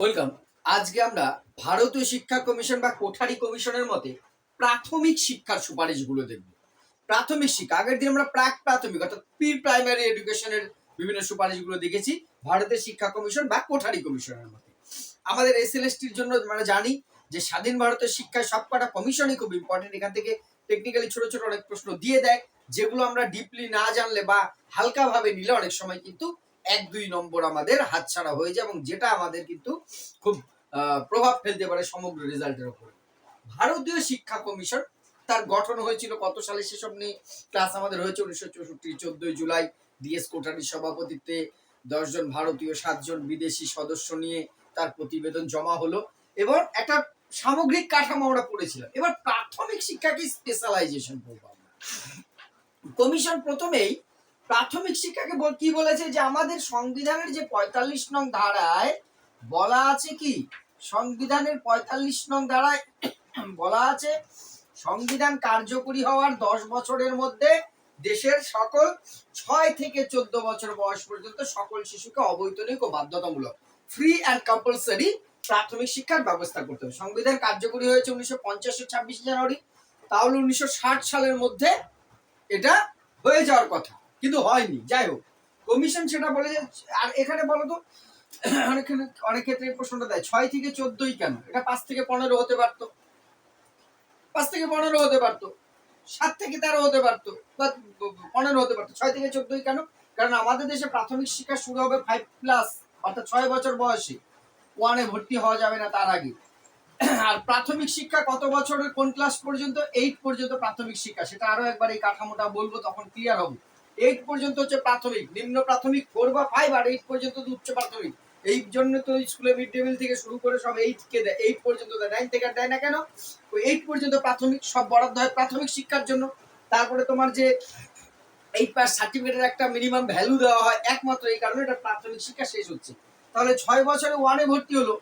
Welcome আজকে আমরা ভারতীয় শিক্ষা কমিশন বা কোঠারি কমিশনের মতে প্রাথমিক শিক্ষার সুপারিশগুলো দেখব। প্রাথমিক শিক্ষা, আগের দিন আমরা প্রাক প্রাথমিক অর্থাৎ প্রি প্রাইমারি এডুকেশনের বিভিন্ন সুপারিশগুলো দেখেছি ভারতের শিক্ষা কমিশন বা কোঠারি কমিশনের মতে। আমাদের এসএলএসটির জন্য আমরা জানি যে স্বাধীন ভারতের শিক্ষায় সবকটা কমিশনই খুব ইম্পর্টেন্ট এখান থেকে টেকনিক্যালি ছোট ছোট অনেক প্রশ্ন দিয়ে দেয়, যেগুলো আমরা ডিপলি না জানলে বা হালকাভাবে নিলে অনেক সময় কিন্তু এক দুই নম্বর আমাদের হাতছাড়া হয়ে যায় এবং যেটা আমাদের কিন্তু খুব প্রভাব ফেলতে পারে সমগ্র রেজাল্টের উপরে। ভারতীয় শিক্ষা কমিশন তার গঠন হয়েছিল কত সালে সেসব নিয়ে? ক্লাস আমাদের হয়েছে উনিশশো চৌষট্টি, চোদ্দই জুলাই। ডিএস কোটারির সভাপতিত্বে দশজন ভারতীয়, সাতজন বিদেশি সদস্য নিয়ে তার প্রতিবেদন জমা হলো এবং একটা সামগ্রিক কাঠামো আমরা পড়েছিলাম। এবার প্রাথমিক শিক্ষাকে স্পেশালাইজেশন করব কমিশন প্রথমেই প্রাথমিক শিক্ষাকে কি বলেছে যে আমাদের সংবিধানের যে পঁয়তাল্লিশ নং ধারায় বলা আছে কি? সংবিধানের পঁয়তাল্লিশ নং ধারায় বলা আছে, সংবিধান কার্যকরী হওয়ার দশ বছরের মধ্যে দেশের সকল ছয় থেকে চোদ্দ বছর বয়স পর্যন্ত সকল শিশুকে অবৈতনিক ও বাধ্যতামূলক ফ্রি অ্যান্ড কম্পালসারি প্রাথমিক শিক্ষার ব্যবস্থা করতে হবে। সংবিধান কার্যকরী হয়েছে উনিশশো পঞ্চাশের ছাব্বিশে জানুয়ারি। তাহলে উনিশশো ষাট সালের মধ্যে এটা হয়ে যাওয়ার কথা। কিন্তু হয়নি। যাই হোক কমিশন সেটা বলে যে, আর এখানে বলো তো অনেক ক্ষেত্রে প্রশ্নটা দেয়, ছয় থেকে চোদ্দই কেন? এটা পাঁচ থেকে পনেরো হতে পারতো। পাঁচ থেকে পনেরো হতে পারতো। সাত থেকে তেরো হতে পারতো। বা পনেরো হতে পারতো। ছয় থেকে চোদ্দই কেন? কারণ আমাদের দেশে প্রাথমিক শিক্ষা শুরু হবে ফাইভ প্লাস অর্থাৎ ছয় বছর বয়সে। ওয়ানে ভর্তি হওয়া যাবে না তার আগে। আর প্রাথমিক শিক্ষা কত বছরের, কোন ক্লাস পর্যন্ত? এইট পর্যন্ত প্রাথমিক শিক্ষা। সেটা আরও একবার এই কাঠামোটা বলব, তখন ক্লিয়ার হবে। এইট পর্যন্ত হচ্ছে প্রাথমিক, নিম্ন প্রাথমিক ফোর বা ফাইভ আর এইট পর্যন্ত উচ্চ প্রাথমিক। এই জন্য তো স্কুলে মিড ডে মিল থেকে শুরু করে সব এইট কে দেয়। এইট পর্যন্ত দেয় নাইন থেকে দেয় না কেন? ওই এইট পর্যন্ত প্রাথমিক, সব বরাদ্দ হয় প্রাথমিক শিক্ষার জন্য। তারপরে তোমার যে এইট পাস সার্টিফিকেটের একটা মিনিমাম ভ্যালু দেওয়া হয়, একমাত্র এই কারণে এটা প্রাথমিক শিক্ষা শেষ হচ্ছে। তাহলে ছয় বছরে ওয়ানে ভর্তি হলো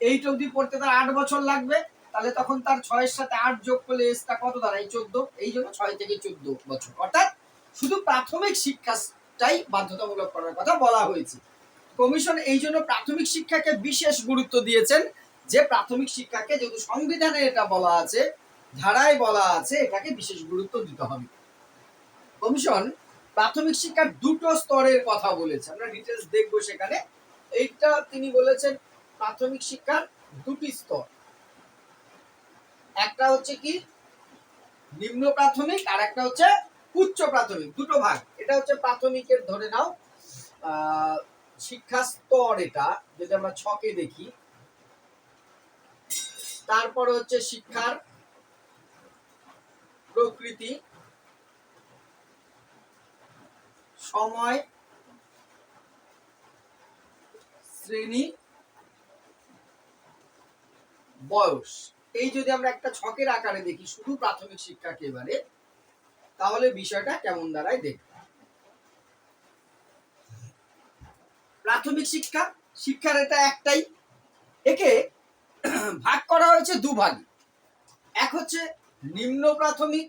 এইট অবধি পড়তে তার আট বছর লাগবে। তাহলে তখন তার ছয়ের সাথে আট যোগ করলে এসটা কত দাঁড়ায়? চোদ্দ। এই জন্য ছয় থেকে চোদ্দ বছর। অর্থাৎ শুধু প্রাথমিক শিক্ষাটাই বাধ্যতামূলক করার কথা বলা হয়েছে। কমিশন এই জন্য প্রাথমিক শিক্ষাকে বিশেষ গুরুত্ব দিয়েছেন যে প্রাথমিক শিক্ষাকে যেহেতু সংবিধানে এটা বলা আছে, ধারায় বলা আছে, এটাকে বিশেষ গুরুত্ব দিতে হবে। কমিশন প্রাথমিক শিক্ষার দুটো স্তরের কথা বলেছে। আমরা ডিটেলস দেখব সেখানে। এইটা তিনি বলেছেন প্রাথমিক শিক্ষার দুটি স্তর। একটা হচ্ছে কি? নিম্ন প্রাথমিক আর একটা হচ্ছে উচ্চ প্রাথমিক, দুটো ভাগ। এটা হচ্ছে প্রাথমিকের ধরে নাও শিক্ষা স্তর এটা, যদি আমরা ছকে দেখি। তারপরে হচ্ছে শিক্ষার প্রকৃতি, সময়, শ্রেণি, বয়স। এই যদি আমরা একটা ছকের আকারে দেখি, শুধু প্রাথমিক শিক্ষাকে এবারে তাহলে বিষয়টা কেমন দাঁড়ায় দেখ প্রাথমিক শিক্ষা, শিক্ষার এটা একটাই। একে ভাগ করা হয়েছে দু ভাগে এক হচ্ছে নিম্ন প্রাথমিক।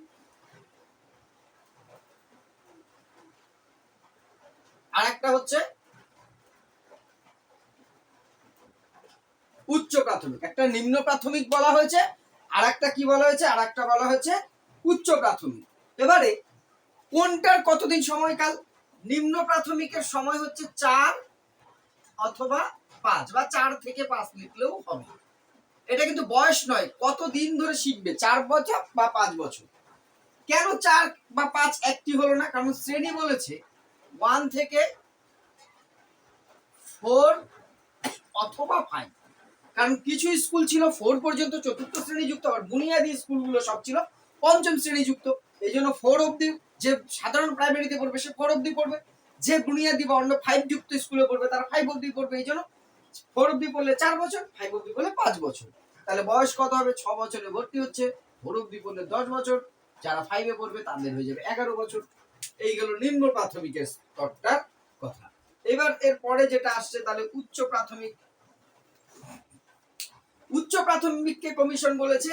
আর একটা হচ্ছে উচ্চ প্রাথমিক। একটা নিম্ন প্রাথমিক বলা হয়েছে আর একটা কি বলা হয়েছে? আর একটা বলা হয়েছে উচ্চ প্রাথমিক। এবারে, কোনটার কতদিন সময়কাল নিম্ন প্রাথমিকের সময় হচ্ছে চার অথবা পাঁচ, বা চার থেকে পাঁচ লিখলেও হবে। এটা কিন্তু বয়স নয় কত দিন ধরে শিখবে? চার বছর বা পাঁচ বছর? কেন চার বা পাঁচ একটি হলো না? কারণ শ্রেণি বলেছে ওয়ান থেকে ফোর অথবা ফাইভ কারণ কিছু স্কুল ছিল ফোর পর্যন্ত চতুর্থ শ্রেণি যুক্ত আবার বুনিয়াদী স্কুলগুলো সব ছিল পঞ্চম শ্রেণি যুক্ত এই জন্য ফোর অব্দি যে সাধারণ প্রাইমারিতে পড়বে, সে ফোর অব্দি পড়বে। যে বুনিয়াদী বা অন্য ফাইভ যুক্ত স্কুলে পড়বে, তারা ফাইভ অব্দি পড়বে। এই জন্য ফোর অব্দি পড়লে চার বছর ফাইভ অব্দি পড়লে পাঁচ বছর। তাহলে বয়স কত হবে? ছ বছরে ভর্তি হচ্ছে। ফোর অব্দি পড়লে দশ বছর। যারা ফাইভে পড়বে, তাদের হয়ে যাবে এগারো বছর। এই গেল নিম্ন প্রাথমিকের স্তরটার কথা। এবার এর পরে যেটা আসছে, তাহলে উচ্চ প্রাথমিক। উচ্চ প্রাথমিককে কমিশন বলেছে?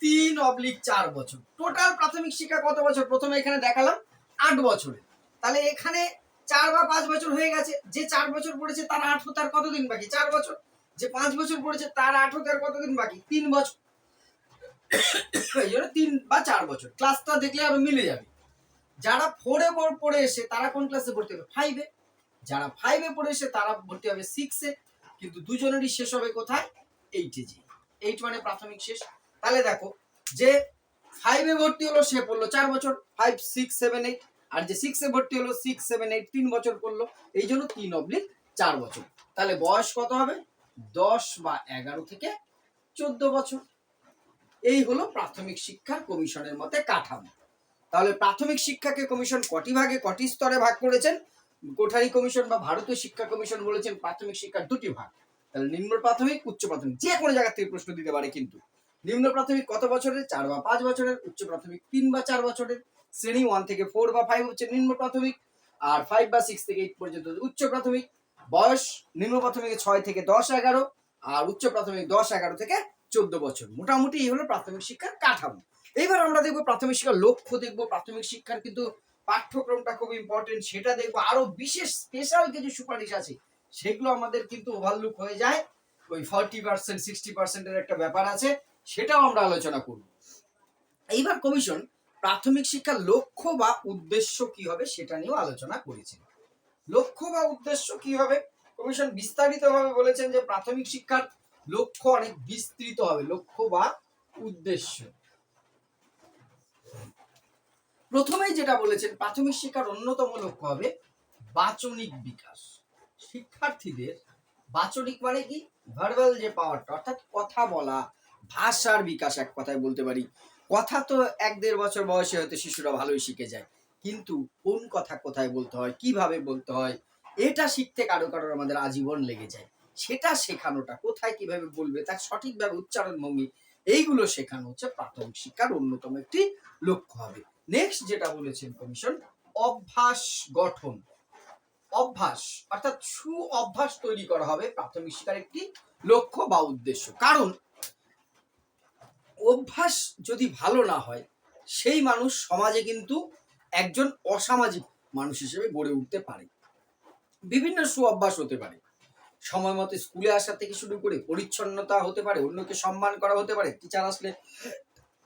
তিন অবলিক চার বছর। টোটাল প্রাথমিক শিক্ষা কত বছর? প্রথমে এখানে দেখালাম আট বছরে। তাহলে এখানে চার বা পাঁচ বছর হয়ে গেছে। যে চার বছর পড়েছে তার আট হতে আর কতদিন বাকি? চার বছর। যে পাঁচ বছর পড়েছে তার আঠারো তার কতদিন বাকি? তিন বছর। জন্য তিন বা চার বছর। ক্লাসটা দেখলে আরও মিলে যাবে। যারা ফোরে পড়ে এসে তারা কোন ক্লাসে ভর্তি হবে? ফাইভে যারা ফাইভে পড়ে এসে তারা ভর্তি হবে সিক্সে কিন্তু দুজনেরই শেষ হবে কোথায়? এইটে যে এইট মানে প্রাথমিক শেষ। তাহলে দেখো, যে ফাইভে ভর্তি হলো সে পড়ল চার বছর ফাইভ সিক্স সেভেন এইট আর যে সিক্সে ভর্তি হলো সিক্স সেভেন এইট তিন বছর পড়ল, এই জন্য তিন অব্লিক চার বছর। তাহলে বয়স কত হবে? দশ বা এগারো থেকে চোদ্দ বছর। এই হলো প্রাথমিক শিক্ষার কমিশনের মতে কাঠামো। তাহলে প্রাথমিক শিক্ষাকে কমিশন কটি ভাগে, কটি স্তরে ভাগ করেছেন? কোঠারি কমিশন বা ভারতীয় শিক্ষা কমিশন বলেছেন প্রাথমিক শিক্ষার দুটি ভাগ। তাহলে নিম্ন প্রাথমিক, উচ্চ প্রাথমিক, যে কোনো জায়গা থেকে প্রশ্ন দিতে পারে কিন্তু। নিম্ন প্রাথমিক কত বছরের? চার বা পাঁচ বছরের। উচ্চ প্রাথমিক তিন বা চার বছরের। শ্রেণি ওয়ান থেকে ফোর বা ফাইভ হচ্ছে নিম্ন প্রাথমিক। আর ফাইভ বা সিক্স থেকে এইট পর্যন্ত উচ্চ প্রাথমিক। বয়স নিম্ন প্রাথমিকে ছয় থেকে দশ এগারো। আর উচ্চ প্রাথমিক দশ এগারো থেকে চোদ্দ বছর। মোটামুটি এই হলো প্রাথমিক শিক্ষার কাঠামো। এইবার আমরা দেখব প্রাথমিক শিক্ষার লক্ষ্য দেখব। প্রাথমিক শিক্ষার কিন্তু পাঠ্যক্রমটা খুব ইম্পর্টেন্ট সেটা দেখব। আরও বিশেষ স্পেশাল কিছু সুপারিশ আছে। সেগুলো আমাদের কিন্তু ওভারলুক হয়ে যায়। ওই ফর্টি পার্সেন্ট সিক্সটি পার্সেন্টের একটা ব্যাপার আছে। সেটাও আমরা আলোচনা করব। এইবার কমিশন প্রাথমিক শিক্ষার লক্ষ্য বা উদ্দেশ্য কি হবে সেটা নিয়েও আলোচনা করেছেন। লক্ষ্য বা উদ্দেশ্য কি হবে? কমিশন বিস্তারিতভাবে বলেছেন যে প্রাথমিক শিক্ষার লক্ষ্য অনেক বিস্তৃত হবে, লক্ষ্য বা উদ্দেশ্য। প্রথমেই যেটা বলেছেন, প্রাথমিক শিক্ষার অন্যতম লক্ষ্য হবে বাচনিক বিকাশ। শিক্ষার্থীদের বাচনিক মানে কি? ভার্বাল যে পাওয়ারটা অর্থাৎ কথা বলা ভাষার বিকাশ এক কথায় বলতে পারি। কথা তো এক দেড় বছর বয়সে হয়তো শিশুরা ভালোই শিখে যায়। কিন্তু কোন কথা কোথায় বলতে হয়, কীভাবে বলতে হয়, এটা শিখতে কারও কারোর আমাদের আজীবন লেগে যায়। সেটা শেখানোটা, কোথায় কীভাবে বলবে, তার সঠিকভাবে উচ্চারণ ভঙ্গি, এইগুলো শেখানো হচ্ছে প্রাথমিক শিক্ষার অন্যতম একটি লক্ষ্য হবে। নেক্সট যেটা বলেছেন কমিশন অভ্যাস গঠন। অভ্যাস, অর্থাৎ সু অভ্যাস তৈরি করা হবে প্রাথমিক শিক্ষার একটি লক্ষ্য বা উদ্দেশ্য। কারণ অভ্যাস যদি ভালো না হয়, সেই মানুষ সমাজে কিন্তু একজন অসামাজিক মানুষ হিসেবে গড়ে উঠতে পারে। বিভিন্ন সু অভ্যাস হতে পারে। সময় মতো স্কুলে আসা থেকে শুরু করে পরিচ্ছন্নতা হতে পারে, অন্যকে সম্মান করা হতে পারে টিচার আসলে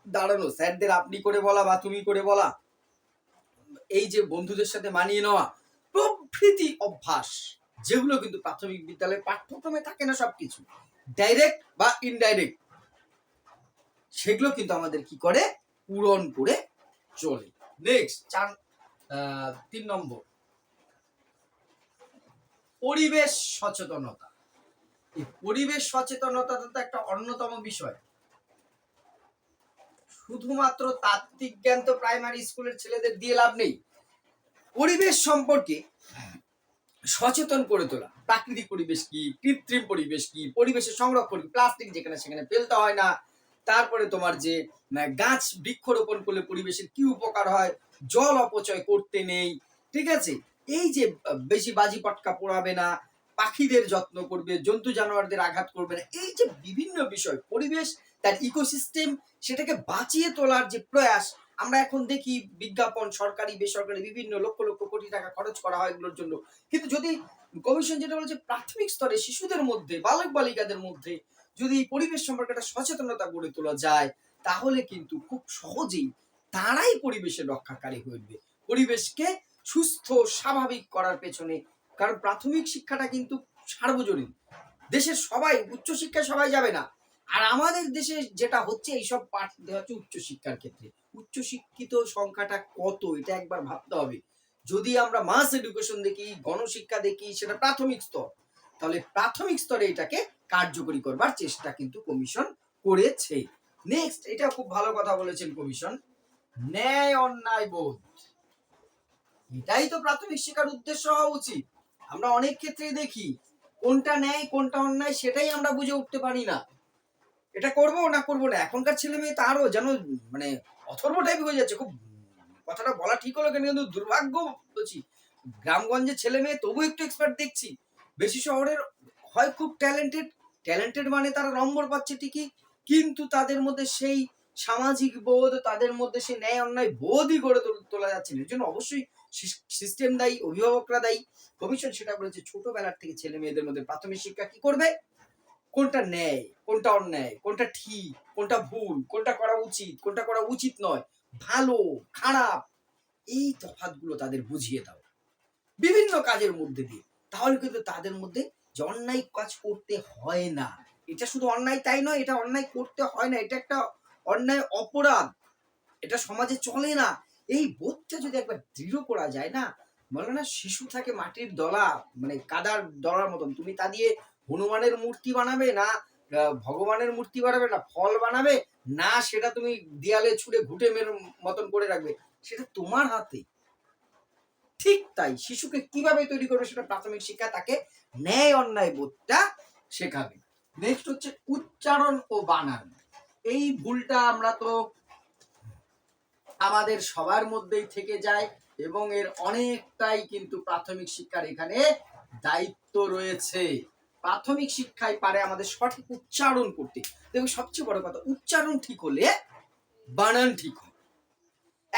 দাঁড়ানো, স্যারদের আপনি করে বলা বা তুমি করে বলা, এই যে বন্ধুদের সাথে মানিয়ে নেওয়া, প্রভৃতি অভ্যাস, যেগুলো কিন্তু প্রাথমিক বিদ্যালয়ের পাঠ্যক্রমে থাকে না সবকিছু। ডাইরেক্ট বা ইনডাইরেক্ট সেগুলো কিন্তু আমাদের কি করে? পূরণ করে চলে। নেক্সট চার তিন নম্বর। পরিবেশ সচেতনতা। এই পরিবেশ সচেতনতা তো একটা অন্যতম বিষয়। শুধুমাত্র তাত্ত্বিক জ্ঞান তো প্রাইমারি স্কুলের ছেলেদের দিয়ে লাভ নেই। পরিবেশ সম্পর্কে সচেতন করে তোলা। প্রাকৃতিক পরিবেশ কি? কৃত্রিম পরিবেশ কি? পরিবেশের সংরক্ষণ প্লাস্টিক যেখানে সেখানে ফেলতে হয় না। তারপরে তোমার যে গাছ বৃক্ষরোপণ করলে পরিবেশের কি উপকার হয়? জল অপচয় করতে নেই, ঠিক আছে? এই যে, বেশি বাজি পটকা পোড়াবে না, পাখিদের যত্ন করবে, জন্তু জানোয়ারদের আঘাত করবে না, এই যে বিভিন্ন বিষয়, পরিবেশ, তার ইকোসিস্টেম সেটাকে বাঁচিয়ে তোলার যে প্রয়াস, আমরা এখন দেখি বিজ্ঞাপন, সরকারি, বেসরকারি, বিভিন্ন লক্ষ লক্ষ কোটি টাকা খরচ করা হয় এগুলোর জন্য। কিন্তু যদি কমিশন যেটা বলেছে প্রাথমিক স্তরে শিশুদের মধ্যে বালক বালিকাদের মধ্যে যদি এই পরিবেশ সম্পর্কে একটা সচেতনতা গড়ে তোলা যায়, তাহলে কিন্তু খুব সহজেই তারাই পরিবেশের রক্ষাকারী উঠবে। পরিবেশকে সুস্থ, স্বাভাবিক করার পেছনে, কারণ প্রাথমিক শিক্ষাটা কিন্তু সার্বজনীন। দেশের সবাই, উচ্চশিক্ষায় সবাই যাবে না। আর আমাদের দেশে যেটা হচ্ছে, এইসব পাঠ দেওয়া হচ্ছে উচ্চশিক্ষার ক্ষেত্রে। উচ্চশিক্ষিত সংখ্যাটা কত, এটা একবার ভাবতে হবে। যদি আমরা মাস এডুকেশন দেখি, গণশিক্ষা দেখি, সেটা প্রাথমিক স্তর। তাহলে প্রাথমিক স্তরে এটাকে কার্যকরী করবার চেষ্টা কিন্তু কমিশন করেছে। নেক্সট এটা খুব ভালো কথা বলেছেন কমিশন। ন্যায় অন্যায় বোধ। এটাই তো প্রাথমিক শিক্ষার উদ্দেশ্য হওয়া উচিত। আমরা অনেক ক্ষেত্রেই দেখি, কোনটা ন্যায়, কোনটা অন্যায় সেটাই আমরা বুঝে উঠতে পারি না। এটা করব না করব না, এখনকার ছেলে মেয়ে তারও যেন মানে অথর্ব টাইপ হয়ে যাচ্ছে। খুব কথাটা বলা ঠিক হলো কেন? কিন্তু দুর্ভাগ্য বলছি, গ্রামগঞ্জের ছেলে মেয়ে তবু একটু এক্সপার্ট দেখছি। বেশি শহরের হয় খুব ট্যালেন্টেড ট্যালেন্টেড মানে তারা নম্বর পাচ্ছে ঠিকই, কিন্তু তাদের মধ্যে সেই সামাজিক বোধ, তাদের মধ্যে সেই ন্যায় অন্যায় বোধই গড়ে তোল- যাচ্ছে না। এর জন্য অবশ্যই সিস্টেম দায়ী, অভিভাবকরা দায়ী। কমিশন সেটা বলেছে ছোটবেলার থেকে ছেলে মেয়েদের মধ্যে প্রাথমিক শিক্ষা কি করবে? কোনটা ন্যায়, কোনটা অন্যায়, কোনটা ঠিক, কোনটা ভুল, কোনটা করা উচিত, কোনটা করা উচিত নয়, ভালো, খারাপ, এই তফাৎগুলো তাদের বুঝিয়ে দাও। বিভিন্ন কাজের মধ্যে দিয়ে। তাহলে কিন্তু তাদের মধ্যে যে অন্যায় কাজ করতে হয় না। এটা শুধু অন্যায় তাই নয়, এটা অন্যায় করতে হয় না, এটা একটা অন্যায় অপরাধ। এটা সমাজে চলে না। এই বোধটা যদি একবার দৃঢ় করা যায় না, বলে না, শিশু থাকে মাটির দলা মানে কাদার দলার মতন। তুমি তা দিয়ে হনুমানের মূর্তি বানাবে না ভগবানের মূর্তি বানাবে না, ফল বানাবে, না সেটা তুমি দেয়ালে ছুঁড়ে ঘুটে মের মতন করে রাখবে। সেটা তোমার হাতে। ঠিক তাই শিশুকে কীভাবে তৈরি করবে সেটা প্রাথমিক শিক্ষা তাকে ন্যায় অন্যায় বোধটা শেখাবে। নেক্সট হচ্ছে উচ্চারণ ও বানান। এই ভুলটা আমরা তো আমাদের সবার মধ্যেই থেকে যায় এবং এর অনেকটাই কিন্তু প্রাথমিক শিক্ষার এখানে দায়িত্ব রয়েছে। প্রাথমিক শিক্ষায় পারে আমাদের সঠিক উচ্চারণ করতে। দেখুন, সবচেয়ে বড় কথা, উচ্চারণ ঠিক হলে বানান ঠিক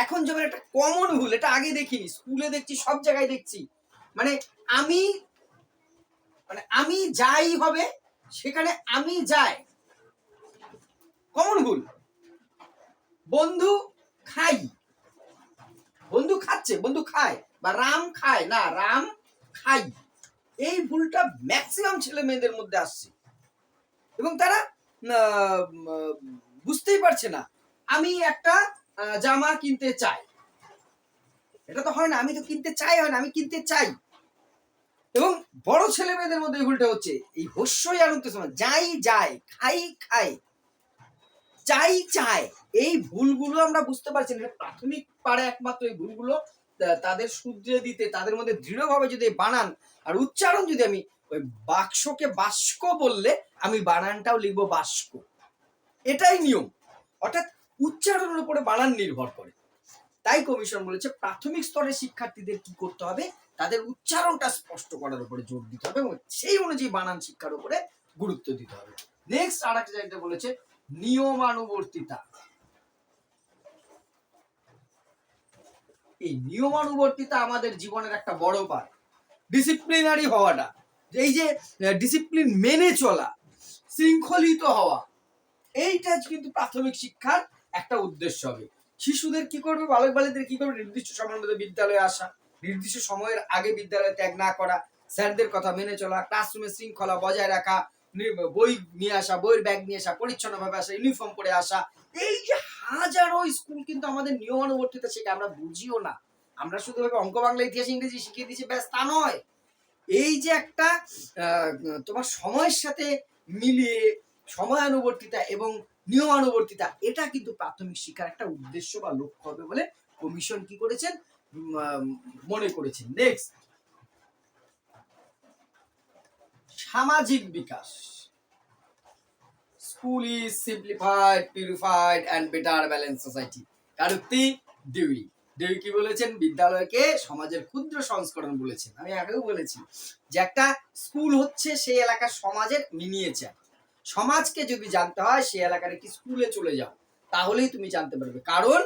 এখন যেমন একটা কমন ভুল, এটা আগে দেখিনি, স্কুলে দেখছি, সব জায়গায় দেখছি। মানে আমি মানে আমি যাই হবে, সেখানে আমি যাই। কমন ভুল। বন্ধু খাই। বন্ধু খাচ্ছে, বন্ধু খায়, বা রাম খায়, না, রাম খাই। এই ভুলটা ম্যাক্সিমাম ছেলে মেয়েদের মধ্যে আসছে। এবং তারা বুঝতেই পারছে না। আমি একটা জামা কিনতে চাই। এটা তো হয় না, আমি তো কিনতে চাই হয় না, আমি কিনতে চাই। এবং বড় ছেলে মেয়েদের মধ্যে ভুলটা হচ্ছে, এই হস্যই আর উঠতেছে না, যাই যায়, খাই খাই চাই চাই এই ভুলগুলো আমরা বুঝতে পারছি না প্রাথমিক পারে একমাত্র এই ভুলগুলো তাদের শুধরে দিতে, তাদের মধ্যে দৃঢ়ভাবে যদি বানান, আর উচ্চারণ যদি আমি ওই বাক্সকে বাস্ক বললে, আমি বানানটাও লিখব বাস্ক এটাই নিয়ম। অর্থাৎ উচ্চারণের উপরে বানান নির্ভর করে। তাই কমিশন বলেছে, প্রাথমিক স্তরের শিক্ষার্থীদের কি করতে হবে? তাদের উচ্চারণটা স্পষ্ট করার উপরে জোর দিতে হবে এবং সেই অনুযায়ী বানান শিক্ষার উপরে গুরুত্ব দিতে হবে। নেক্সট আর একটা জায়গাতে বলেছে, নিয়মানুবর্তিতা। এই নিয়মানুবর্তিতা আমাদের জীবনের একটা বড় পার্ট ডিসিপ্লিনারি হওয়াটা। এই যে ডিসিপ্লিন মেনে চলা, শৃঙ্খলিত হওয়া, এইটা কিন্তু প্রাথমিক শিক্ষার একটা উদ্দেশ্য হবে। শিশুদের কি করবে? বালক বালিকদের কি করবে? নির্দিষ্ট সময়ের মধ্যে বিদ্যালয়ে আসা, নির্দিষ্ট সময়ের আগে বিদ্যালয়ে ত্যাগ না করা, স্যারদের কথা মেনে চলা ক্লাসরুমে শৃঙ্খলা বজায় রাখা বই নিয়ে আসা, বইয়ের ব্যাগ নিয়ে আসা, পরিচ্ছন্নভাবে আসা ইউনিফর্ম পরে আসা, এই যে হাজারো স্কুল কিন্তু আমাদের নিয়মানুবর্তিতা শেখা আমরা বুঝিও না। আমরা শুধু ভাবে অঙ্ক, বাংলা, ইতিহাস, ইংরেজি শিখিয়ে দিচ্ছি ব্যাস, তা নয়। এই যে একটা তোমার সময়ের সাথে মিলিয়ে সময়ানুবর্তিতা এবং নিয়মানুবর্তিতা, এটা কিন্তু প্রাথমিক শিক্ষার একটা উদ্দেশ্য বা লক্ষ্য হবে বলে কমিশন কি করেছেন? মনে করেছেন। নেক্সট সামাজিক বিকাশ। School is simplified purified and better balance society কারুক্তি Dewey Dewey কি বলেছেন? বিদ্যালয়কে সমাজের ক্ষুদ্র সংস্করণ বলেছেন। আমি আগেও বলেছি যে একটা স্কুল হচ্ছে সেই এলাকার সমাজের মিনিয়েচার। সমাজকে যদি জানতে হয় সেই এলাকার একটি স্কুলে চলে যাও, তাহলেই তুমি জানতে পারবে। কারণ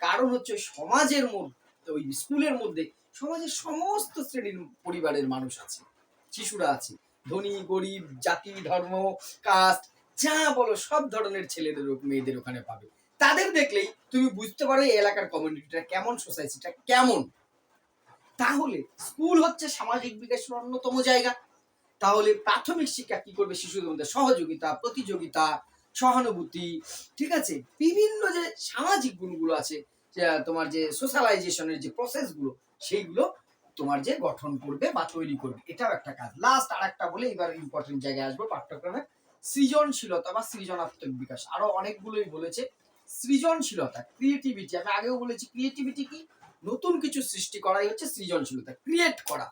কারণ হচ্ছে সমাজের মধ্যে, ওই স্কুলের মধ্যে সমাজের সমস্ত শ্রেণির পরিবারের মানুষ আছে, শিশুরা আছে। ধনী, গরিব, জাতি, ধর্ম কাস্ট যা বলো, সব ধরনের ছেলেদের মেয়েদের ওখানে পাবে। তাদের দেখলেই তুমি বুঝতে পারো এই এলাকার কমিউনিটিটা কেমন সোসাইটিটা কেমন। তাহলে স্কুল হচ্ছে সামাজিক বিকাশের অন্যতম জায়গা। তাহলে প্রাথমিক শিক্ষা কি করবে শিশুদের মধ্যে? সহযোগিতা, প্রতিযোগিতা, সহানুভূতি, ঠিক আছে? বিভিন্ন যে সামাজিক গুণগুলো আছে তোমার যে সোশ্যালাইজেশনের যে প্রসেসগুলো সেইগুলো তোমার যে গঠন করবে বা তৈরি করবে। এটাও একটা কাজ। লাস্ট আর একটা বলে এবার ইম্পর্টেন্ট জায়গায় আসব, পাঠ্যক্রমে সৃজনশীলতা বা সৃজনাত্মক বিকাশ। আরও অনেকগুলোই বলেছে। সৃজনশীলতা ক্রিয়েটিভিটি আমি আগেও বলেছি ক্রিয়েটিভিটি কি? নতুন কিছু সৃষ্টি করাই হচ্ছে সৃজনশীলতা। ক্রিয়েট করা।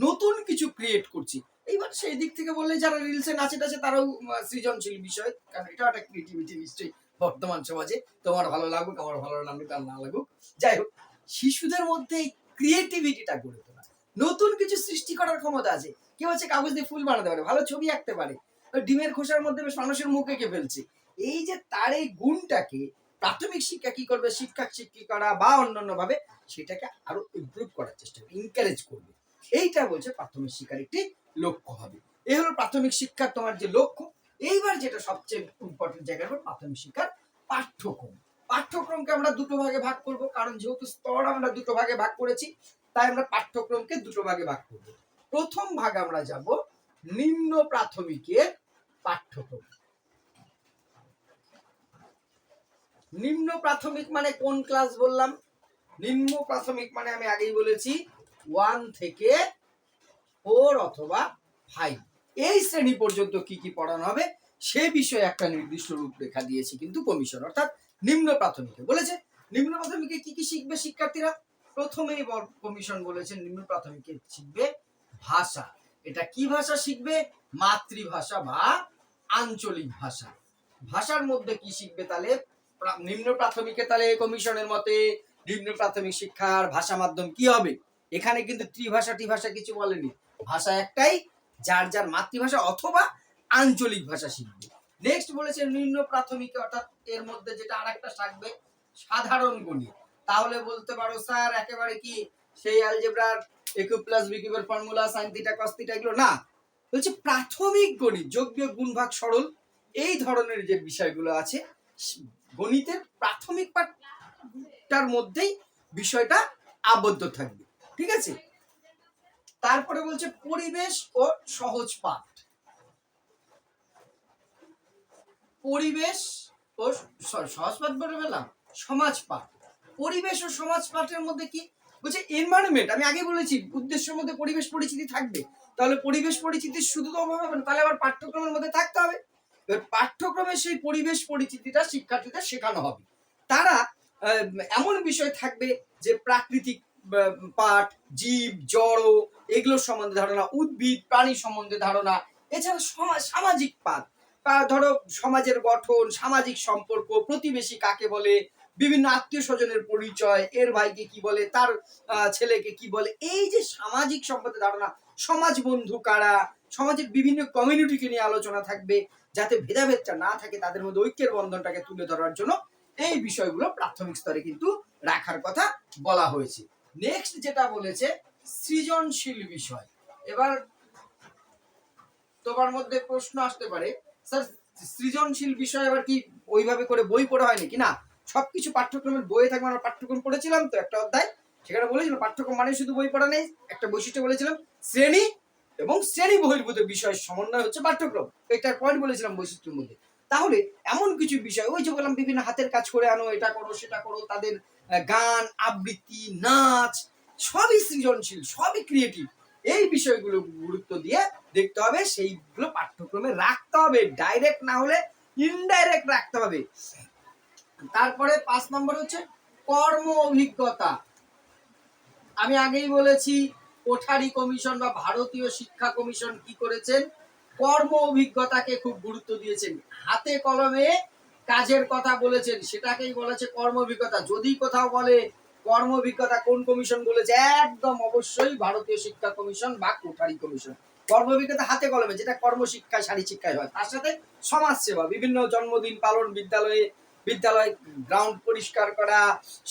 নতুন কিছু ক্রিয়েট করছি। এইবার সেই দিক থেকে বললে যারা রিলসে নাচে টাচে তারাও সৃজনশীল বিষয়। কারণ এটা একটা ক্রিয়েটিভিটি নিশ্চয়ই বর্তমান সমাজে। তোমার ভালো লাগুক, আমার ভালো লাগুক, আর না লাগুক। যাই হোক, শিশুদের মধ্যে এই ক্রিয়েটিভিটিটা গড়ে তোলা। নতুন কিছু সৃষ্টি করার ক্ষমতা আছে। কেউ হচ্ছে কাগজ দিয়ে ফুল বানাতে পারে, ভালো ছবি আঁকতে পারে। ডিমের খোসার মধ্যে বেশ মানুষের মুখ এঁকে ফেলছে। এই যে তার এই গুণটাকে প্রাথমিক শিক্ষা কি করবে? শিক্ষক শিক্ষিকারা বা অন্যান্য ভাবে সেটাকে আরও ইমপ্রুভ করার চেষ্টা করবে ইনকারেজ করবে। এইটা বলছে প্রাথমিক শিক্ষার একটি লক্ষ্য হবে। এই হলো প্রাথমিক শিক্ষার তোমার যে লক্ষ্য। এইবার যেটা সবচেয়ে ইম্পর্টেন্ট জায়গা হলো প্রাথমিক শিক্ষার পাঠ্যক্রম। পাঠ্যক্রমকে আমরা দুটো ভাগে ভাগ করব, কারণ যেহেতু স্তর আমরা দুটো ভাগে ভাগ করেছি, তাই আমরা পাঠ্যক্রমকে দুটো ভাগে ভাগ করব। প্রথম ভাগ আমরা যাব নিম্ন প্রাথমিকের পাঠ্যক্রম। নিম্ন প্রাথমিক মানে কোন ক্লাস বললাম? নিম্ন প্রাথমিক মানে আমি আগেই বলেছি ওয়ান থেকে ফোর অথবা ফাইভ এই শ্রেণি পর্যন্ত কি কি পড়ানো হবে, সে বিষয়ে একটা নির্দিষ্ট রূপরেখা দিয়েছে কিন্তু কমিশন অর্থাৎ নিম্ন প্রাথমিকে। বলেছে, নিম্ন প্রাথমিকে কি কি শিখবে শিক্ষার্থীরা? প্রথমেই কমিশন বলেছেন নিম্ন প্রাথমিকে শিখবে ভাষা। এটা কি ভাষা শিখবে? মাতৃভাষা বা আঞ্চলিক ভাষা। ভাষার মধ্যে কি শিখবে তাহলে? নিম্ন প্রাথমিকে তাহলে কমিশনের মতে নিম্ন প্রাথমিক শিক্ষার ভাষা মাধ্যম কি হবে? এখানে কিন্তু ত্রিভাষা টিভাষা কিছু বলেনি। ভাষা একটাই, যার যার মাতৃভাষা অথবা আঞ্চলিক ভাষা শিখবে। নেক্সট বলেছে নিম্ন প্রাথমিকে, অর্থাৎ এর মধ্যে যেটা আরেকটা থাকবে, সাধারণ গণিত। তাহলে বলতে পারো স্যার, একেবারে কি সেই অ্যালজেব্রার একু প্লাস বি কিউবের formula sine theta cos theta এগুলো? না। বলছে প্রাথমিক গণিত, যোগ বিয়োগ, গুণ ভাগ, সরল, এই ধরনের যে বিষয়গুলো আছে, গণিতের প্রাথমিক পাঠটার মধ্যেই বিষয়টা আবদ্ধ থাকবে। ঠিক আছে? তারপরে বলছে পরিবেশ ও সহজ পাঠ। পরিবেশ ও সহজ পাঠ বলে ফেললাম? সমাজ পাঠ। পরিবেশ ও সমাজ পাঠের মধ্যে কি? বলছে এনভায়রনমেন্ট আমি আগে বলেছি, উদ্দেশ্যের মধ্যে পরিবেশ পরিচিতি থাকবে। তাহলে পরিবেশ পরিচিতি শুধু তো অভাব হবে না, তাহলে আবার পাঠ্যক্রমের মধ্যে থাকতে হবে। পাঠ্যক্রমে সেই পরিবেশ পরিচিতিটা শিক্ষার্থীদের শেখানো হবে। তারা এমন বিষয় থাকবে যে প্রাকৃতিক পাঠ জীব, জড় এগুলোর সম্বন্ধে ধারণা, উদ্ভিদ, প্রাণী সম্বন্ধে ধারণা, এছাড়া সমা- সামাজিক পাঠ ধরো সমাজের গঠন, সামাজিক সম্পর্ক, প্রতিবেশী কাকে বলে, বিভিন্ন আত্মীয় স্বজনের পরিচয়, এর ভাইকে কি বলে, তার ছেলেকে কি বলে, এই যে সামাজিক সম্পর্কে ধারণা, সমাজ বন্ধু কারা, সমাজের বিভিন্ন কমিউনিটিকে নিয়ে আলোচনা থাকবে, যাতে ভেদাভেদটা না থাকে, তাদের মধ্যে ঐক্যের বন্ধনটাকে তুলে ধরার জন্য এই বিষয়গুলো প্রাথমিক স্তরে কিন্তু রাখার কথা বলা হয়েছে। নেক্সট যেটা বলেছে, সৃজনশীল বিষয়। এবার তোমার মধ্যে প্রশ্ন আসতে পারে, স্যার, সৃজনশীল বিষয় আবার কি ওইভাবে করে বই পড়া হয় নাকি না? সবকিছু পাঠ্যক্রমের বইয়ে থাকবে, আমরা পাঠ্যক্রম পড়েছিলাম তো একটা অধ্যায়, সেখানে বলেছিলাম পাঠ্যক্রম মানে শুধু বই পড়া নেই, একটা বৈশিষ্ট্য বলেছিলাম, শ্রেণি এবং শ্রেণি বহির্ভূত বিষয় সমন্বয় হচ্ছে পাঠ্যক্রম। একটা পয়েন্ট বলেছিলাম বৈশিষ্ট্যের মধ্যে। তাহলে এমন কিছু বিষয়, ওই যে বললাম বিভিন্ন হাতের কাজ করে আনো, এটা করো, সেটা করো, তাদের গান, আবৃত্তি, নাচ, সবই সৃজনশীল, সবই ক্রিয়েটিভ এই বিষয়গুলো গুরুত্ব দিয়ে দেখতে হবে, সেইগুলো পাঠ্যক্রমে রাখতে হবে। ডাইরেক্ট না হলে ইনডাইরেক্ট রাখতে হবে। তারপরে পাঁচ নম্বর হচ্ছে কর্ম অভিজ্ঞতা। আমি আগেই বলেছি, কোঠারি কমিশন বা ভারতীয় শিক্ষা কমিশন কি করেছেন? কর্ম অভিজ্ঞতাকে খুব গুরুত্ব দিয়েছেন। হাতে কলমে কাজের কথা বলেছেন, সেটাকেই বলেছে কর্ম অভিজ্ঞতা। যদি কোথাও বলে কর্ম অভিজ্ঞতা, কোন কমিশন বলেছে? একদম অবশ্যই ভারতীয় শিক্ষা কমিশন বা কোঠারি কমিশন। কর্ম অভিজ্ঞতা হাতে কলমে, যেটা কর্মশিক্ষায় শারীর শিক্ষায় হয়। তার সাথে সমাজ সেবা বিভিন্ন জন্মদিন, পালন বিদ্যালয়ে, বিদ্যালয় গ্রাউন্ড পরিষ্কার করা,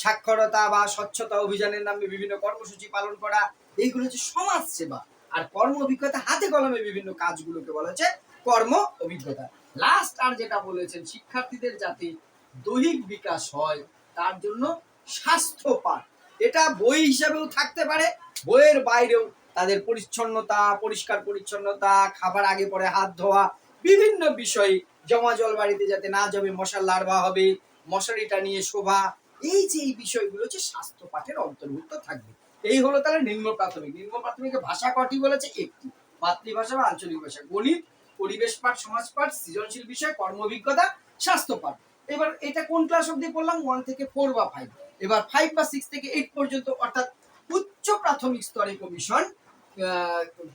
সাক্ষরতা বা স্বচ্ছতা অভিযানের নামে বিভিন্ন কর্মসূচি পালন করা, এইগুলো হচ্ছে সমাজ সেবা আর কর্ম অভিজ্ঞতা হাতে কলমে বিভিন্ন কাজগুলোকে বলা হচ্ছে কর্ম অভিজ্ঞতা। লাস্ট আর যেটা বলেছেন, শিক্ষার্থীদের যাতে দৈহিক বিকাশ হয়, তার জন্য স্বাস্থ্য পাঠ। এটা বই হিসাবেও থাকতে পারে, বইয়ের বাইরেও তাদের পরিচ্ছন্নতা, পরিষ্কার পরিচ্ছন্নতা, খাবার আগে পরে হাত ধোয়া, বিভিন্ন বিষয়ে, জমা জল বাড়িতে যাতে না জমে, মশার লার্ভা হবে, মশারিটা নিয়ে শোভা, এই যে এই বিষয়গুলো হচ্ছে স্বাস্থ্য পাঠের অন্তর্ভুক্ত থাকবে। এই হলো তাহলে নিম্ন প্রাথমিক। নিম্ন প্রাথমিকে ভাষা কটি বলেছে? একটি। মাতৃভাষা বা আঞ্চলিক ভাষা। গণিত পরিবেশ পাঠ, সমাজ পাঠ, সৃজনশীল বিষয়, কর্ম অভিজ্ঞতা, স্বাস্থ্য পাঠ। এবার এটা কোন ক্লাস অবধি পড়লাম? ওয়ান থেকে ফোর বা ফাইভ এবার ফাইভ বা সিক্স থেকে এইট পর্যন্ত, অর্থাৎ উচ্চ প্রাথমিক স্তরে কমিশন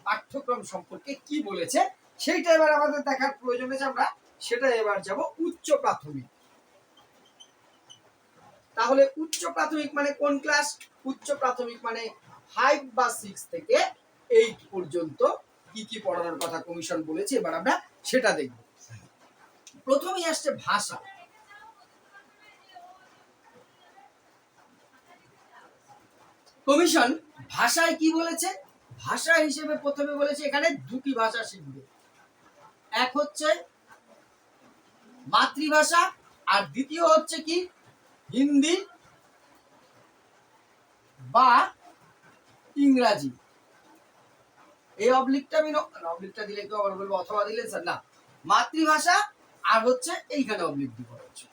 পাঠ্যক্রম সম্পর্কে কি বলেছে, সেইটা এবার আমাদের দেখার প্রয়োজন আছে। আমরা সেটা এবার যাব উচ্চ প্রাথমিক। তাহলে উচ্চ প্রাথমিক মানে কোন ক্লাস উচ্চ প্রাথমিক মানে ফাইভ বা সিক্স থেকে এইট পর্যন্ত কি কি পড়ানোর কথা কমিশন বলেছে, এবার আমরা সেটা দেখব। প্রথমেই আসছে ভাষা। কমিশন ভাষায় কি বলেছে? ভাষা হিসেবে প্রথমে বলেছে এখানে দুটি ভাষা শিখবে। এক হচ্ছে মাতৃভাষা, আর দ্বিতীয় হচ্ছে কি? হিন্দি বা ইংরাজি। এই অবলিকটা আমি অবলিকটা দিলে একটু আবার বলব অথবা দিলেন স্যার না। মাতৃভাষা আর হচ্ছে এইখানে অবলিক দিব হচ্ছে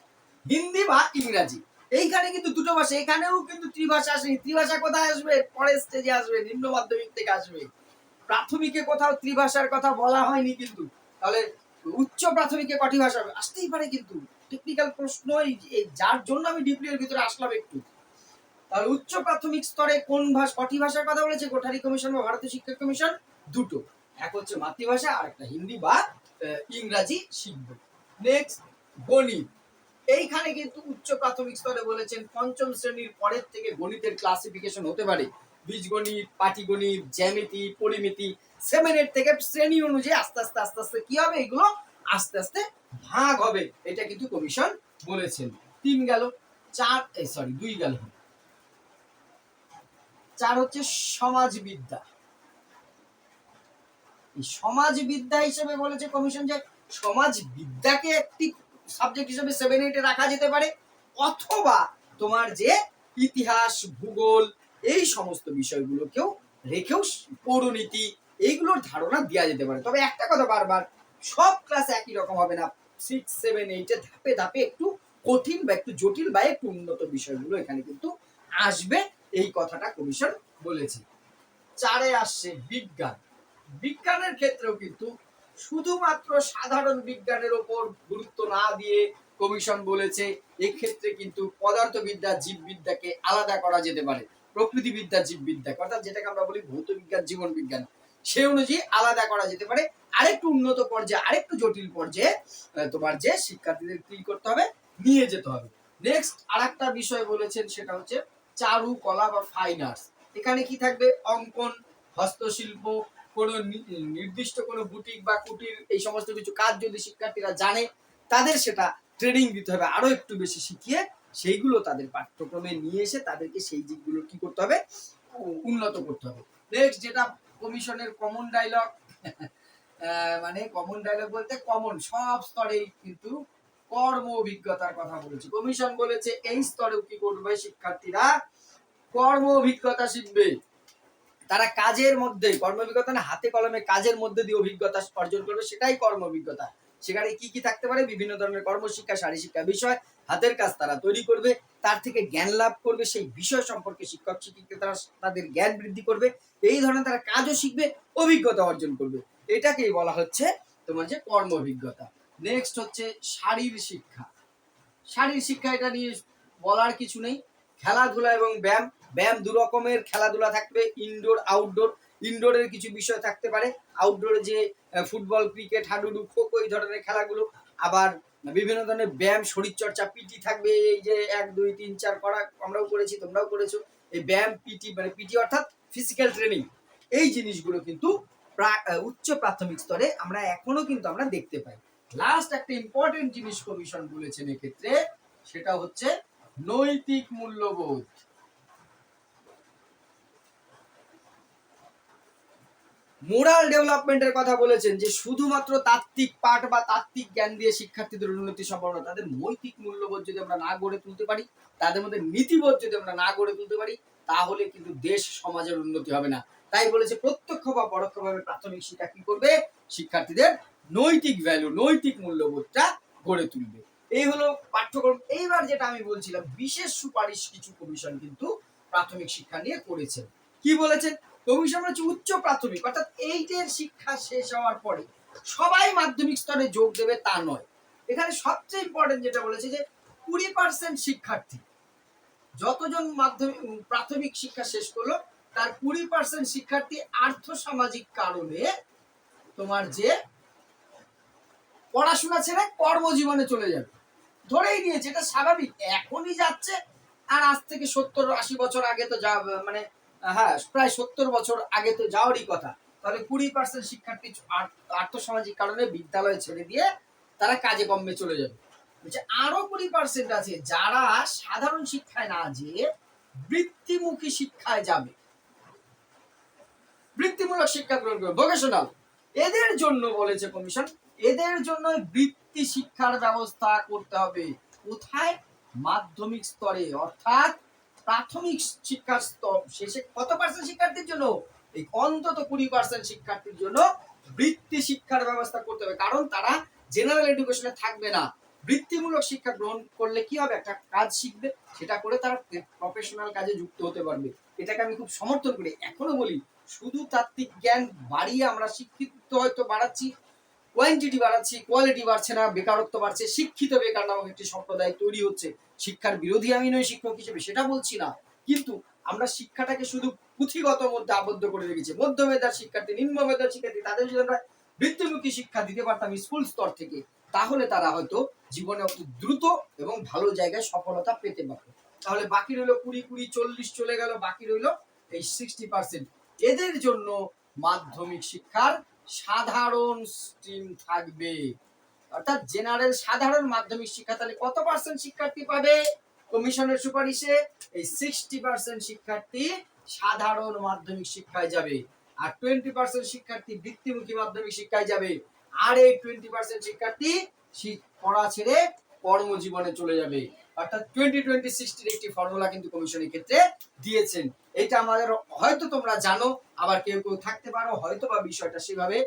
হিন্দি বা ইংরাজি। এইখানে কিন্তু দুটো ভাষা, এখানেও কিন্তু ত্রিভাষা আসেনি ত্রিভাষা কোথায় আসবে? পরের স্টেজে আসবে, নিম্ন মাধ্যমিক থেকে আসবে। প্রাথমিকে কোথাও ত্রিভাষার কথা বলা হয়নি কিন্তু। তাহলে উচ্চ প্রাথমিকে কটি ভাষা আসতেই পারে কিন্তু। টেকনিক্যাল প্রশ্ন যার জন্য আমি ডিপলি এর ভিতরে আসলাম একটু। তাহলে উচ্চ প্রাথমিক স্তরে কোন ভাষা, কটি ভাষার কথা বলেছে? কোঠারি কমিশন বা ভারতীয় শিক্ষা কমিশন? দুটো। এক হচ্ছে মাতৃভাষা, আর একটা হিন্দি বা ইংরাজি শিখবে। নেক্সট গণিত। এইখানে কিন্তু উচ্চ প্রাথমিক স্তরে বলেছেন পঞ্চম শ্রেণির পরের থেকে গণিতের ক্লাসিফিকেশন হতে পারে। বীজগণিত, পাটিগণিত, জ্যামিতি, পরিমিতি সেভেনের থেকে শ্রেণি অনুযায়ী আস্তে আস্তে আস্তে আস্তে কি হবে? এগুলো আস্তে আস্তে ভাগ হবে। এটা কিন্তু কমিশন বলেছেন। তিন গেল, চার সরি দুই গেল। চার হচ্ছে সমাজবিদ্যা। এই সমাজবিদ্যা হিসেবে বলেছে কমিশন যে সমাজবিদ্যাকে একটি সাবজেক্ট হিসেবে সেভেন এইটে রাখা যেতে পারে, অথবা তোমার যে ইতিহাস, ভূগোল, এই সমস্ত বিষয়গুলোকেও রেখেও পৌরনীতি এইগুলোর ধারণা দেওয়া যেতে পারে। তবে একটা কথা বারবার, সব ক্লাস একই রকম হবে না। সিক্স সেভেন এইটে ধাপে ধাপে একটু কঠিন বা একটু জটিল বা একটু উন্নত বিষয়গুলো এখানে কিন্তু আসবে, এই কথাটা কমিশন বলেছে। চারে আসছে বিজ্ঞান। বিজ্ঞানের ক্ষেত্রেও কিন্তু শুধুমাত্র সাধারণ বিজ্ঞানের ওপর গুরুত্ব না দিয়ে কমিশন বলেছে, এক্ষেত্রে কিন্তু পদার্থবিদ্যা, জীববিদ্যাকে আলাদা করা যেতে পারে। প্রকৃতিবিদ্যা, জীববিদ্যাকে। অর্থাৎ যেটাকে আমরা বলি ভৌত বিজ্ঞান, জীবন বিজ্ঞান। সে অনুযায়ী আলাদা করা যেতে পারে। আরেকটু উন্নত পর্যায়ে, আরেকটু জটিল পর্যায়ে তোমার যে শিক্ষার্থীদের কি করতে হবে? নিয়ে যেতে হবে। নেক্সট আরেকটা বিষয় বলেছেন, সেটা হচ্ছে চারু, কলা বা ফাইন আর্টস এখানে কি থাকবে? অঙ্কন, হস্তশিল্প কোনো নির্দিষ্ট কোনো বুটিক বা কুটির এই সমস্ত কিছু কাজ যদি শিক্ষার্থীরা জানে, তাদের সেটা ট্রেনিং দিতে হবে। আরও একটু বেশি শিখিয়ে সেইগুলো তাদের পাঠ্যক্রমে নিয়ে এসে তাদেরকে সেই দিকগুলো কি করতে হবে? উন্নত করতে হবে। নেক্সট যেটা কমিশনের কমন ডায়লগ মানে কমন ডায়লগ বলতে কমন সব স্তরেই কিন্তু কর্ম অভিজ্ঞতার কথা বলেছে। কমিশন বলেছে এই স্তরেও কি করবে শিক্ষার্থীরা? কর্ম অভিজ্ঞতা শিখবে। তারা কাজের মধ্যে কর্ম অভিজ্ঞতা না, হাতে কলমে কাজের মধ্যে দিয়ে অভিজ্ঞতা অর্জন করবে, সেটাই কর্ম অভিজ্ঞতা সেখানে কি কি থাকতে পারে? বিভিন্ন ধরনের কর্মশিক্ষা শারীর শিক্ষা বিষয়, হাতের কাজ তারা তৈরি করবে, তার থেকে জ্ঞান লাভ করবে, সেই বিষয় সম্পর্কে শিক্ষক শিক্ষিকা তারা তাদের জ্ঞান বৃদ্ধি করবে, এই ধরনের তারা কাজও শিখবে, অভিজ্ঞতা অর্জন করবে। এটাকেই বলা হচ্ছে তোমার যে কর্ম অভিজ্ঞতা নেক্সট হচ্ছে শারীর শিক্ষা। শারীর শিক্ষা এটা নিয়ে বলার কিছু নেই। খেলাধুলা এবং ব্যায়াম ব্যায়াম দু রকমের, খেলাধুলা থাকবে ইনডোর আউটডোর ইনডোরের কিছু বিষয় থাকতে পারে। আউটডোরে যে ফুটবল ক্রিকেট হাডুডু, খোখো, এই ধরনের খেলাগুলো, আবার বিভিন্ন ধরনের ব্যায়াম, শরীরচর্চা পিটি থাকবে, এই যে এক, দুই, তিন, চার করা আমরাও করেছি, তোমরাও করেছ। এই ব্যায়াম পিটি মানে পিটি অর্থাৎ ফিজিক্যাল ট্রেনিং এই জিনিসগুলো কিন্তু উচ্চ প্রাথমিক স্তরে আমরা এখনও কিন্তু আমরা দেখতে পাই। লাস্ট একটা ইম্পর্টেন্ট জিনিস কমিশন বলেছেন এক্ষেত্রে, সেটা হচ্ছে নৈতিক মূল্যবোধ। মোরাল ডেভেলপমেন্টের কথা বলেছেন যে শুধুমাত্র তাত্ত্বিক পাঠ বা তাত্ত্বিক জ্ঞান দিয়ে শিক্ষার্থীদের উন্নতি সম্ভব না তাদের নৈতিক মূল্যবোধ যদি আমরা না গড়ে তুলতে পারি, তাদের মধ্যে নীতিবোধ যদি আমরা না গড়ে তুলতে পারি, তাহলে কিন্তু দেশ সমাজের উন্নতি হবে না। তাই বলেছে, প্রত্যক্ষ বা পরোক্ষভাবে প্রাথমিক শিক্ষা কি করবে? শিক্ষার্থীদের নৈতিক ভ্যালু নৈতিক মূল্যবোধটা গড়ে তুলবে। এই হলো পাঠ্যক্রম। এইবার যেটা আমি বলছিলাম, বিশেষ সুপারিশ কিছু কমিশন কিন্তু প্রাথমিক শিক্ষা নিয়ে করেছেন। কি বলেছেন? কমিশন হচ্ছে উচ্চ প্রাথমিক, অর্থাৎ এইটের শিক্ষা শেষ হওয়ার পরে সবাই মাধ্যমিক স্তরে যোগ দেবে তা নয়। এখানে সবচেয়ে ইম্পর্টেন্ট যেটা বলেছে যে কুড়ি পার্সেন্ট শিক্ষার্থী যতজন মাধ্যমিক প্রাথমিক শিক্ষা শেষ করল, তার কুড়ি পার্সেন্ট শিক্ষার্থী আর্থ সামাজিক কারণে তোমার যে পড়াশোনা ছেড়ে কর্মজীবনে চলে যাবে। ধরেই নিয়েছে, এটা স্বাভাবিক, এখনই যাচ্ছে, আর আজ থেকে সত্তর আশি বছর আগে তো যা মানে হ্যাঁ প্রায় সত্তর বছর আগে তো যাওয়ারই কথা। তাহলে কুড়ি পার্সেন্ট শিক্ষার্থী আর্থ- আর্থসামাজিক কারণে বিদ্যালয় ছেড়ে দিয়ে তারা কাজে কর্মে চলে যাবে। বলছে, আরও কুড়ি পার্সেন্ট আছে যারা সাধারণ শিক্ষায় না যেয়ে বৃত্তিমুখী শিক্ষায় যাবে। বৃত্তিমূলক শিক্ষা গ্রহণ করবে। ভোকেশনাল এদের জন্য বলেছে কমিশন এদের জন্য বৃত্তি শিক্ষার ব্যবস্থা করতে হবে। কোথায়? মাধ্যমিক স্তরে। অর্থাৎ প্রাথমিক শিক্ষার স্তর শেষে কত পার্সেন্ট শিক্ষার্থীর জন্য? এই অন্তত কুড়ি পার্সেন্ট শিক্ষার্থীর জন্য বৃত্তি শিক্ষার ব্যবস্থা করতে হবে। কারণ তারা জেনারেল এডুকেশনে থাকবে না। বৃত্তিমূলক শিক্ষা গ্রহণ করলে কি হবে? একটা কাজ শিখবে, সেটা করে তারা প্রফেশনাল কাজে যুক্ত হতে পারবে। এটাকে আমি খুব সমর্থন করি। এখনও বলি, শুধু তাত্ত্বিক জ্ঞান বাড়িয়ে আমরা শিক্ষিত হয়তো বাড়াচ্ছি কোয়ান্টিটি বাড়াচ্ছি কোয়ালিটি বাড়ছে না, বেকারত্ব বাড়ছে, শিক্ষিত বেকার নামক একটি সম্প্রদায় তৈরি হচ্ছে। শিক্ষার বিরোধী আমি নই শিক্ষক হিসেবে, সেটা বলছি না। কিন্তু আমরা শিক্ষাটাকে শুধু পুঁথিগত মধ্যে আবদ্ধ করে রেখেছি। মধ্যমেধার শিক্ষার্থী নিম্ন মেধার শিক্ষার্থী, তাদের যদি আমরা বৃত্তিমুখী শিক্ষা দিতে পারতাম স্কুল স্তর থেকে, তাহলে তারা হয়তো জীবনে অত দ্রুত এবং ভালো জায়গায় সফলতা পেতে পারবে তাহলে বাকি রইল কুড়ি কুড়ি, চল্লিশ চলে গেল, বাকি রইল এই সিক্সটি পার্সেন্ট এদের জন্য মাধ্যমিক শিক্ষার সাধারণ স্ট্রিম থাকবে। অর্থাৎ জেনারেল সাধারণ মাধ্যমিক শিক্ষা, তাহলে কত পার্সেন্ট শিক্ষার্থী পাবে? কমিশনের সুপারিশে এই সিক্সটি পার্সেন্ট শিক্ষার্থী সাধারণ মাধ্যমিক শিক্ষায় যাবে আর টোয়েন্টি পার্সেন্ট শিক্ষার্থী বৃত্তিমুখী মাধ্যমিক শিক্ষায় যাবে। আর এই টোয়েন্টি পার্সেন্ট শিক্ষার্থী পড়া ছেড়ে কর্মজীবনে চলে যাবে। অর্থাৎ টোয়েন্টি টোয়েন্টি সিক্সটির একটি ফর্মুলা কিন্তু কমিশনের ক্ষেত্রে দিয়েছেন। এটা আমাদের হয়তো তোমরা জানো, আবার কেউ কেউ থাকতে পারো হয়তো বা বিষয়টা সেভাবে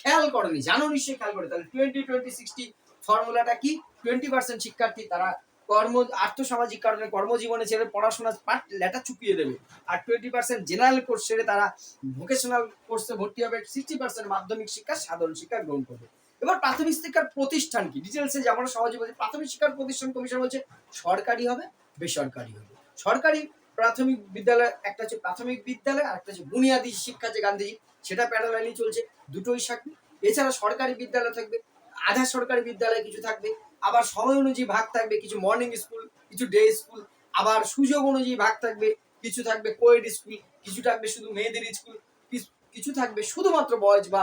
খেয়াল করনি জানো নিশ্চয়ই খেয়াল করে। তাহলে টোয়েন্টি টোয়েন্টি সিক্সটি ফর্মুলাটা কি? টোয়েন্টি পার্সেন্ট শিক্ষার্থী, তারা কর্ম, আর্থসামাজিক কারণে কর্মজীবনে ছেড়ে পড়াশোনা পাঠ লেটা চুকিয়ে দেবে। আর টোয়েন্টি পার্সেন্ট জেনারেল কোর্স ছেড়ে তারা ভোকেশনাল কোর্সে ভর্তি হবে সিক্সটি পার্সেন্ট মাধ্যমিক শিক্ষা, সাধারণ শিক্ষা গ্রহণ করবে। এবার প্রাথমিক শিক্ষার প্রতিষ্ঠান কি? ডিটেলসে যেমন সহজে বলছি, প্রাথমিক শিক্ষার প্রতিষ্ঠান কমিশন বলছে, সরকারি হবে, বেসরকারি হবে। সরকারি প্রাথমিক বিদ্যালয়, একটা হচ্ছে প্রাথমিক বিদ্যালয় আর একটা হচ্ছে বুনিয়াদী শিক্ষা যে গান্ধীজি, সেটা প্যারালালি চলছে, দুটোই থাকবে এছাড়া সরকারি বিদ্যালয় থাকবে, আধা সরকারি বিদ্যালয় কিছু থাকবে, আবার সময় অনুযায়ী ভাগ থাকবে, কিছু মর্নিং স্কুল কিছু ডে স্কুল আবার সুযোগ অনুযায়ী ভাগ থাকবে, কিছু থাকবে কোয়েড স্কুল কিছু থাকবে শুধু মেয়েদের স্কুল কিছু থাকবে শুধুমাত্র বয়স বা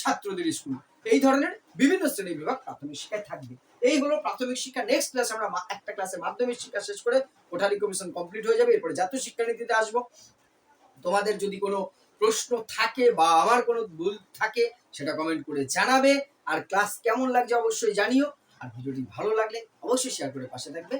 ছাত্রদের স্কুল এই ধরনের বিভিন্ন শ্রেণি বিভাগ প্রাথমিক শিক্ষায় থাকবে। এই হলো প্রাথমিক শিক্ষা নেক্সট ক্লাসে আমরা একটা ক্লাসে মাধ্যমিক শিক্ষা শেষ করে কোঠারি কমিশন কমপ্লিট হয়ে যাবে। এরপরে জাতীয় শিক্ষানীতিতে আসব। তোমাদের যদি কোনো প্রশ্ন থাকে বা আমার কোনো ভুল থাকে, সেটা কমেন্ট করে জানাবে। আর ক্লাস কেমন লাগছে অবশ্যই জানিও। আর ভিডিওটি ভালো লাগলে অবশ্যই শেয়ার করে পাশে থাকবে।